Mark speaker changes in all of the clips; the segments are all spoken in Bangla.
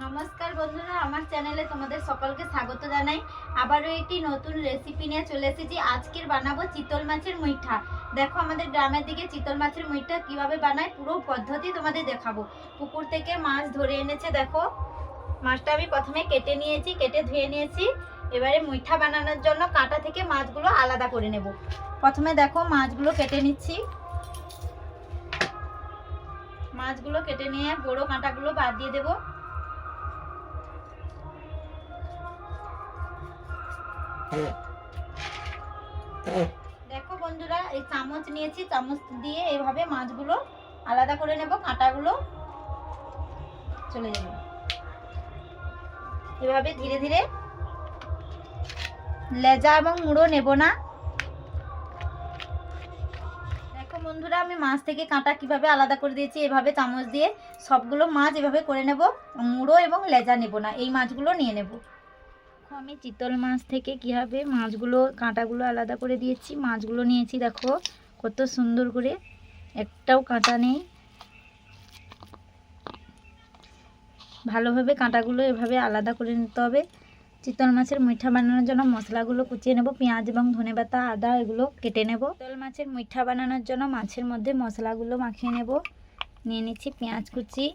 Speaker 1: নমস্কার বন্ধুরা, আমার চ্যানেলে তোমাদের সকলকে স্বাগত জানাই। আবারও একটি নতুন রেসিপি নিয়ে চলে এসেছি। আজকের বানাবো চিতল মাছের মুইঠা। দেখো আমাদের গ্রামের দিকে চিতল মাছের মুইঠা কীভাবে বানায়, পুরো পদ্ধতি তোমাদের দেখাবো। পুকুর থেকে মাছ ধরে এনেছে, দেখো। মাছটা আমি প্রথমে কেটে নিয়েছি, কেটে ধুয়ে নিয়েছি। এবারে মুইঠা বানানোর জন্য কাঁটা থেকে মাছগুলো আলাদা করে নেব। প্রথমে দেখো মাছগুলো কেটে নিচ্ছি। মাছগুলো কেটে নিয়ে বড় কাঁটাগুলো বাদ দিয়ে দেবো। দেখো বন্ধুরা, এই চামচ নিয়েছি, চামচ দিয়ে এইভাবে মাছগুলো আলাদা করে নেব, কাঁটাগুলো চলে যাবে। এভাবে ধীরে ধীরে লেজা এবং মুড়ো নেব না। দেখো বন্ধুরা, আমি মাছ থেকে কাঁটা কীভাবে আলাদা করে দিয়েছি, এভাবে চামচ দিয়ে সবগুলো মাছ এভাবে করে নেব, মুড়ো এবং লেজা নেব না, এই মাছগুলো নিয়ে নেব। দেখো আমি চিতল মাছ থেকে কীভাবে মাছগুলো, কাঁটাগুলো আলাদা করে দিয়েছি। মাছগুলো নিয়েছি দেখো, কত সুন্দর করে। একটাও কাঁটা নেই। ভালোভাবে কাঁটাগুলো এভাবে আলাদা করে নিতে হবে। চিতল মাছের মুইঠা বানানোর জন্য মশলাগুলো কুচিয়ে নেব। পেঁয়াজ এবং ধনেপাতা, আদা এগুলো কেটে নেব। চিতল মাছের মুইঠা বানানোর জন্য মাছের মধ্যে মশলাগুলো মাখিয়ে নেব। নিয়ে নিচ্ছি পেঁয়াজ কুচি,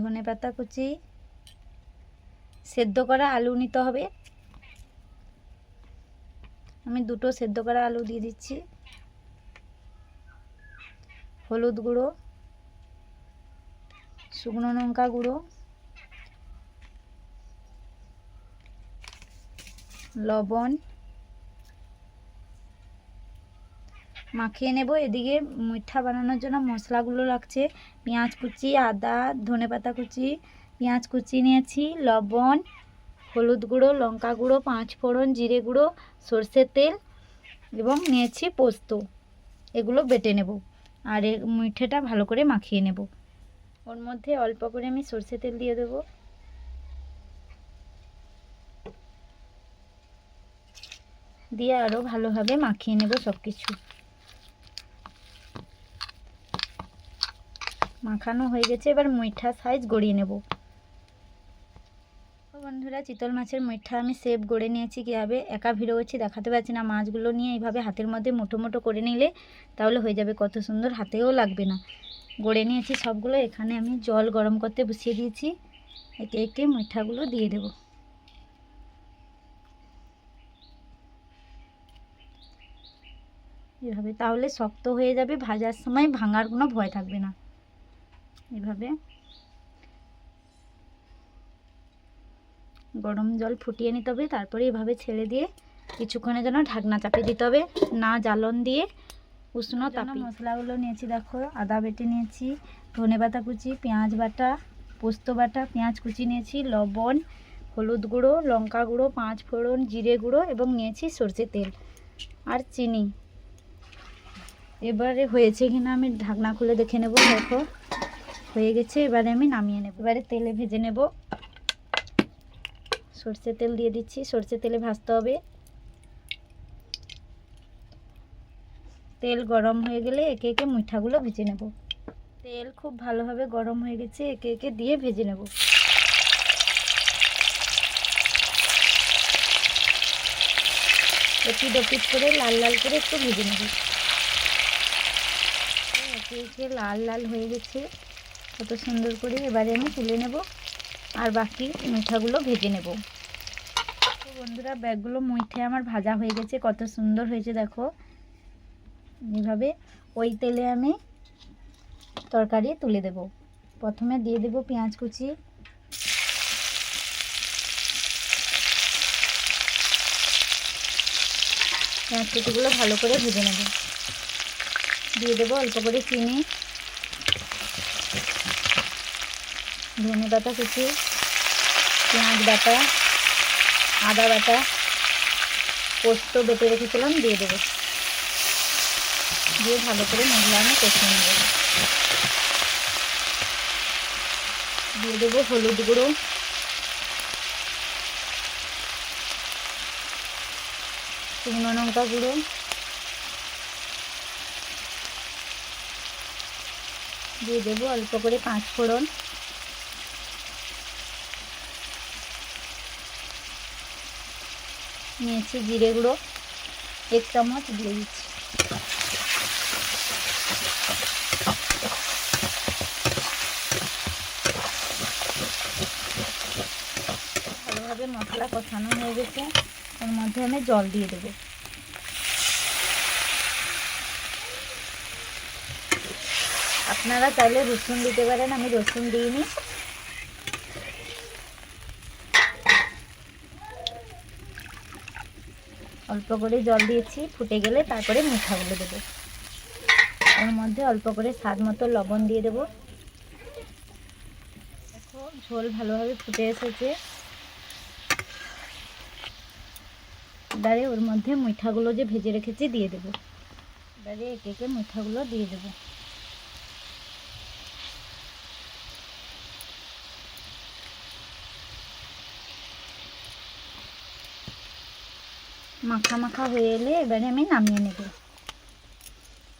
Speaker 1: ধনেপাতা কুচি সেদ্ধ করা আলু নিতে হবে। আমি দুটো সেদ্ধ করা আলু দিয়ে দিচ্ছি। হলুদ গুঁড়ো, শুকনো লঙ্কা গুঁড়ো, লবণ। মাখিয়ে নেব। এদিকে মিঠা বানানোর জন্য মশলাগুলো লাগছে। পেঁয়াজ কুচি, আদা, ধনেপাতা কুচি পেঁয়াজ কুচি নিয়েছি, লবণ, হলুদ গুঁড়ো, লঙ্কা গুঁড়ো, পাঁচ ফোড়ন, জিরে গুঁড়ো, সর্ষের তেল এবং নিয়েছি পোস্ত। এগুলো বেটে নেব আর এ মিঠেটা ভালো করে মাখিয়ে নেব। ওর মধ্যে অল্প করে আমি সর্ষে তেল দিয়ে দেব। দিয়ে আরও ভালোভাবে মাখিয়ে নেব সব কিছু মাখানো হয়ে গেছে, এবার মিঠা সাইজ গড়িয়ে নেব। বন্ধুরা, চিতল মাছের মুইঠা আমি সেভ গড়ে নিয়েছি কীভাবে? একা ভিড়োচ্ছি দেখাতে পারছি না। মাছগুলো নিয়ে এইভাবে হাতের মধ্যে মুঠো মুঠো করে নিলে তাহলে হয়ে যাবে কত সুন্দর, হাতেও লাগবে না। গড়ে নিয়েছি সবগুলো, এখানে আমি জল গরম করতে বসিয়ে দিয়েছি। একে একে মিঠাগুলো দিয়ে দেব। এভাবে তাহলে শক্ত হয়ে যাবে, ভাজার সময় ভাঙার কোনো ভয় থাকবে না। এভাবে গরম জল ফুটিয়ে নিতে হবে তারপরে এভাবে ছেড়ে দিয়ে কিছুক্ষণের জন্য ঢাকনা চাপিয়ে দিতে হবে না জ্বালন দিয়ে উষ্ণ তাপে। মশলাগুলো নিয়েছি দেখো আদা বেটে নিয়েছি ধনে পাতা কুচি পেঁয়াজ বাটা পোস্ত বাটা পেঁয়াজ কুচি নিয়েছি লবণ হলুদ গুঁড়ো লঙ্কা গুঁড়ো পাঁচ ফোড়ন জিরে গুঁড়ো এবং নিয়েছি সর্ষে তেল আর চিনি। এবারে হয়েছে কিনা আমি ঢাকনা খুলে দেখে নেব দেখো হয়ে গেছে এবারে আমি নামিয়ে নেব। এবারে তেলে ভেজে নেব। সর্ষে তেল দিয়ে দিচ্ছি। সর্ষে তেলে ভাজতে হবে। তেল গরম হয়ে গেলে একে একে মিঠাগুলো ভেজে নেব। তেল খুব ভালোভাবে গরম হয়ে গেছে, একে একে দিয়ে ভেজে নেব। এপিট ওপিট করে, লাল লাল করে একটু ভেজে নেব। একে একে লাল লাল হয়ে গেছে। কত সুন্দর করে এবারে আমি তুলে নেব। আর বাকি মিঠাগুলো ভেজে নেব। তো বন্ধুরা, ব্যাগগুলো মুইঠে আমার ভাজা হয়ে গেছে, কত সুন্দর হয়েছে দেখো। এইভাবে ওই তেলে আমি তরকারি তুলে দেব। প্রথমে দিয়ে দেব পেঁয়াজ কুচি। পেঁয়াজ কুচিগুলো ভালো করে ভেজে নেব। দিয়ে দেবো অল্প করে চিনি। ধনে পাতা কুচি, পেঁয়াজ বাটা, আদা বাটা, পোস্ত বেটে রেখেছিলাম, দিয়ে দেবো। দিয়ে ভালো করে মশলা আমি কষিয়ে নেব। দিয়ে দেবো হলুদ গুঁড়ো। শুকনো লঙ্কা গুঁড়ো। দিয়ে দেবো অল্প করে পাঁচ ফোড়ন নিয়েছি জিরে গুঁড়ো, এক চামচ দিয়ে দিচ্ছি। ভালোভাবে মশলা কষানো হয়ে গেছে। ওর মধ্যে আমি জল দিয়ে দেবো। আপনারা চাইলে রসুন দিতে পারেন, আমি রসুন দিইনি। অল্প করে জল দিয়েছি, ফুটে গেলে তারপরে মিঠাগুলো দেবো। ওর মধ্যে অল্প করে স্বাদ মতো লবণ দিয়ে দেবো। দেখো, ঝোল ভালোভাবে ফুটে এসেছে। এবারে ওর মধ্যে মিঠাগুলো যে ভেজে রেখেছি দিয়ে দেবো। এবারে একে একে মিঠাগুলো দিয়ে দেবো। মাখা মাখা হয়ে এলে এবারে আমি নামিয়ে নেব।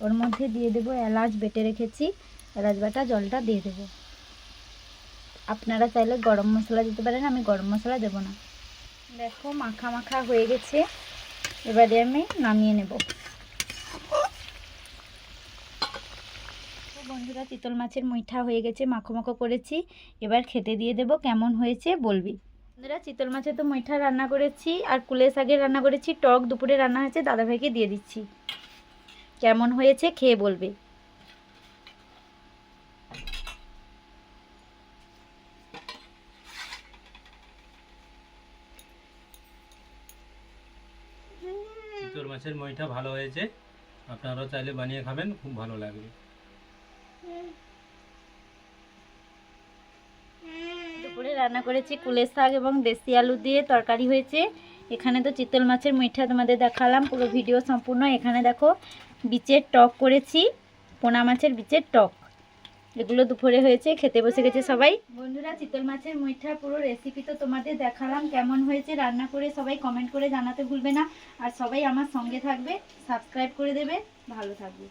Speaker 1: ওর মধ্যে দিয়ে দেবো এলাচ, বেটে রেখেছি। এলাচ বাটা, জলটা দিয়ে দেবো। আপনারা চাইলে গরম মশলা দিতে পারেন, আমি গরম মশলা দেবো না। দেখো, মাখা মাখা হয়ে গেছে। এবারে আমি নামিয়ে নেব। বন্ধুরা চিতল মাছের মুইঠা হয়ে গেছে, মাখো মাখো করেছি। এবার খেতে দিয়ে দেবো কেমন হয়েছে, বলবি? বন্ধুরা, চিতল মাছের তো মুইঠা রান্না করেছি, আর কুলে শাকের রান্না করেছি, টক দুপুরে রান্না হয়েছে, দাদাভাইকে দিয়ে দিচ্ছি। কেমন হয়েছে খেয়ে বলবে।
Speaker 2: চিতল মাছের মইটা ভালো হয়েছে, আপনারাও চাইলে বানিয়ে খাবেন, খুব ভালো লাগবে
Speaker 1: দুপুরে রান্না করেছি কুলের শাক এবং দেশি আলু দিয়ে তরকারি হয়েছে। এখানে তো চিতল মাছের মিঠা তোমাদের দেখালাম, পুরো ভিডিও সম্পূর্ণ। এখানে দেখো বিচের টক করেছি, পোনা মাছের বিচের টক। এগুলো দুপুরে হয়েছে, খেতে বসে গেছে সবাই। বন্ধুরা, চিতল মাছের মিঠা পুরো রেসিপি তো তোমাদের দেখালাম, কেমন হয়েছে রান্না করে সবাই কমেন্ট করে জানাতে ভুলবে না। আর সবাই আমার সঙ্গে থাকবে সাবস্ক্রাইব করে দেবে, ভালো থাকবে।